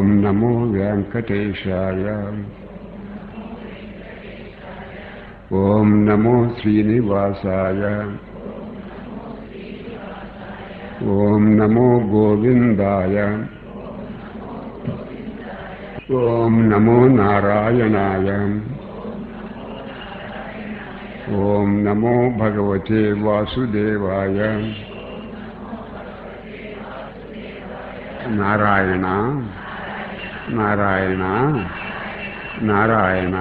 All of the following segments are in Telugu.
ఓం నమో వెంకటేశాయ ఓం నమో శ్రీనివాసాయ ఓం నమో గోవిందాయ ఓం నమో నారాయణాయ ఓం నమో భగవతే వాసుదేవాయ నారాయణ నారాయణ నారాయణ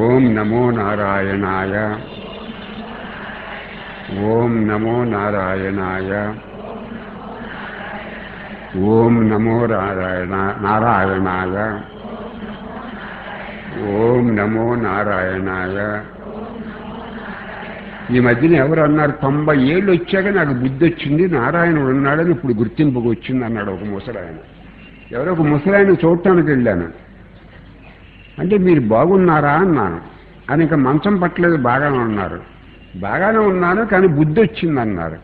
ఓం నమో నారాయణాయ ఓం నమో నారాయణాయ ఓం నమో నారాయణ నారాయణాయ ఓం నమో నారాయణాయ. ఈ మధ్యన ఎవరు అన్నారు తొంభై ఏళ్ళు వచ్చాక నాకు బుద్ధి వచ్చింది నారాయణుడు ఉన్నాడని ఇప్పుడు గుర్తింపుకు వచ్చింది అన్నాడు ఒక ముసలాయన. ఎవరో ఒక ముసలాయన చూడటానికి వెళ్ళాను. అంటే మీరు బాగున్నారా అన్నాను. అని ఇంకా మంచం పట్టలేదు బాగానే ఉన్నారు. బాగానే ఉన్నాను కానీ బుద్ధి వచ్చింది అన్నారు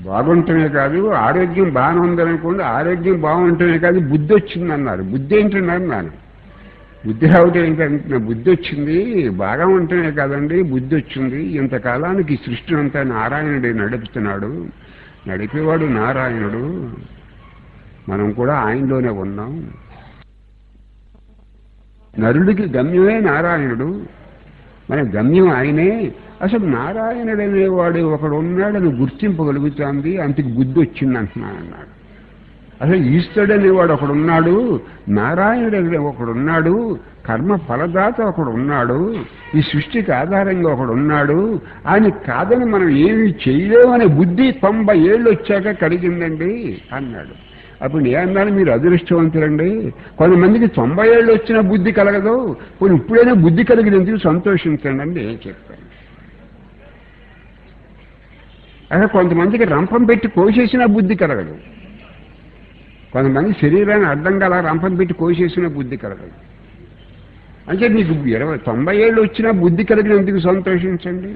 బాగుంటమే కాదు ఆరోగ్యం బాగానే ఉందనుకోండి ఆరోగ్యం బాగుంటమే కాదు బుద్ధి వచ్చింది అన్నారు బుద్ధి ఏంటన్నారు నాను బుద్ధి రావటం ఏంటంటే బుద్ధి వచ్చింది బాగా ఉంటేనే కాదండి బుద్ధి వచ్చింది. ఇంతకాలానికి సృష్టి అంతా నారాయణుడే నడుపుతున్నాడు. నడిపేవాడు నారాయణుడు. మనం కూడా ఆయనలోనే ఉన్నాం. నరుడికి గమ్యమే నారాయణుడు. మన గమ్యం ఆయనే. అసలు నారాయణుడు అనేవాడు ఒకడు ఉన్నాడని గుర్తింపగలుగుతుంది అంతకు బుద్ధి వచ్చింది అంటున్నానన్నాడు అసలు ఈశ్వరుడు అనేవాడు ఒకడున్నాడు నారాయణుడు అనే ఒకడున్నాడు కర్మ ఫలదాత ఒకడున్నాడు ఈ సృష్టికి ఆధారంగా ఒకడున్నాడు ఆయన కాదని మనం ఏమి చేయలేమనే బుద్ధి తొంభై ఏళ్ళు వచ్చాక కలిగిందండి అన్నాడు. అప్పుడు ఏమన్నాడు మీరు అదృష్టవంతులండి. కొంతమందికి తొంభై ఏళ్ళు వచ్చిన బుద్ధి కలగదు. కొన్ని ఇప్పుడైనా బుద్ధి కలిగినందుకు సంతోషించండి అని నేను చెప్పాను. అదే కొంతమందికి రంపం పెట్టి కోసేసిన బుద్ధి కలగదు. కొంతమంది శరీరాన్ని అడ్డంగా అలా రంపం పెట్టి కోసేసిన బుద్ధి కలగదు. అంటే మీకు ఇరవై తొంభై ఏళ్ళు వచ్చినా బుద్ధి కలిగినందుకు సంతోషించండి.